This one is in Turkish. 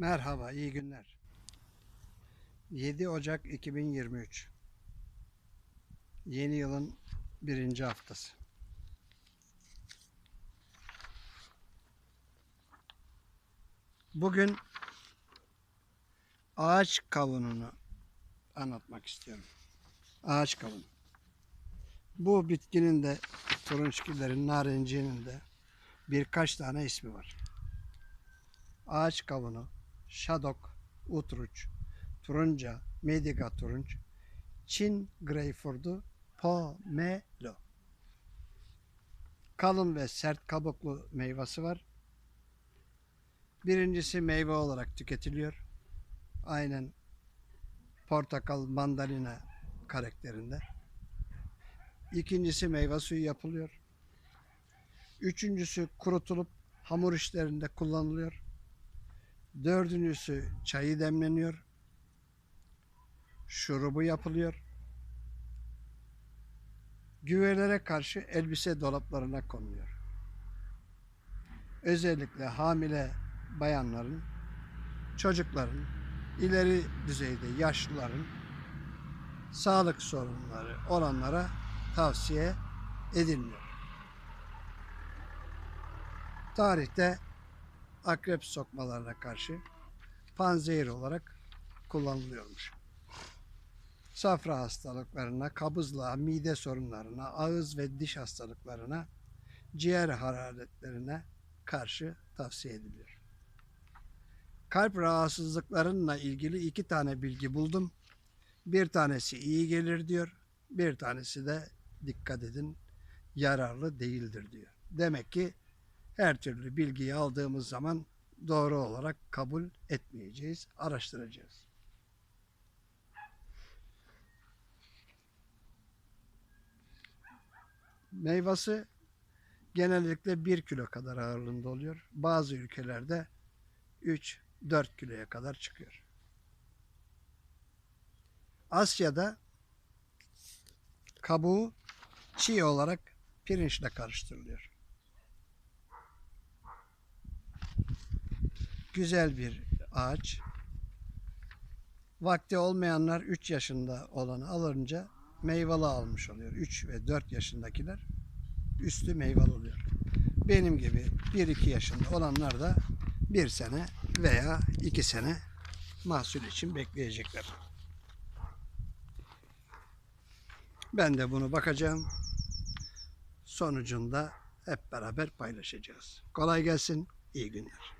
Merhaba, iyi günler. 7 Ocak 2023. Yeni yılın birinci haftası. Bugün ağaç kavununu anlatmak istiyorum. Ağaç kavunu. Bu bitkinin de turunçgilerin, narencinin de birkaç tane ismi var. Ağaç kavunu, şadok, utruç, turunca, mediga turunç, Çin greyfurdu, pomelo. Kalın ve sert kabuklu meyvesi var. Birincisi meyve olarak tüketiliyor. Aynen portakal, mandalina karakterinde. İkincisi meyve suyu yapılıyor. Üçüncüsü kurutulup hamur işlerinde kullanılıyor. Dördüncüsü çayı demleniyor. Şurubu yapılıyor. Güvelere karşı elbise dolaplarına konuluyor. Özellikle hamile bayanların, çocukların, ileri düzeyde yaşlıların sağlık sorunları olanlara tavsiye edilmiyor. Tarihte akrep sokmalarına karşı panzehir olarak kullanılıyormuş. Safra hastalıklarına, kabızlığa, mide sorunlarına, ağız ve diş hastalıklarına, ciğer hararetlerine karşı tavsiye ediliyor. Kalp rahatsızlıklarıyla ilgili iki tane bilgi buldum. Bir tanesi iyi gelir diyor, bir tanesi de dikkat edin yararlı değildir diyor. Demek ki her türlü bilgiyi aldığımız zaman doğru olarak kabul etmeyeceğiz, araştıracağız. Meyvesi genellikle 1 kilo kadar ağırlığında oluyor. Bazı ülkelerde 3-4 kiloya kadar çıkıyor. Asya'da kabuğu çiğ olarak pirinçle karıştırılıyor. Güzel bir ağaç. Vakti olmayanlar 3 yaşında olanı alınca meyveli almış oluyor. 3 ve 4 yaşındakiler üstü meyveli oluyor. Benim gibi 1-2 yaşında olanlar da 1 sene veya 2 sene mahsul için bekleyecekler. Ben de bunu bakacağım. Sonucunda hep beraber paylaşacağız. Kolay gelsin. İyi günler.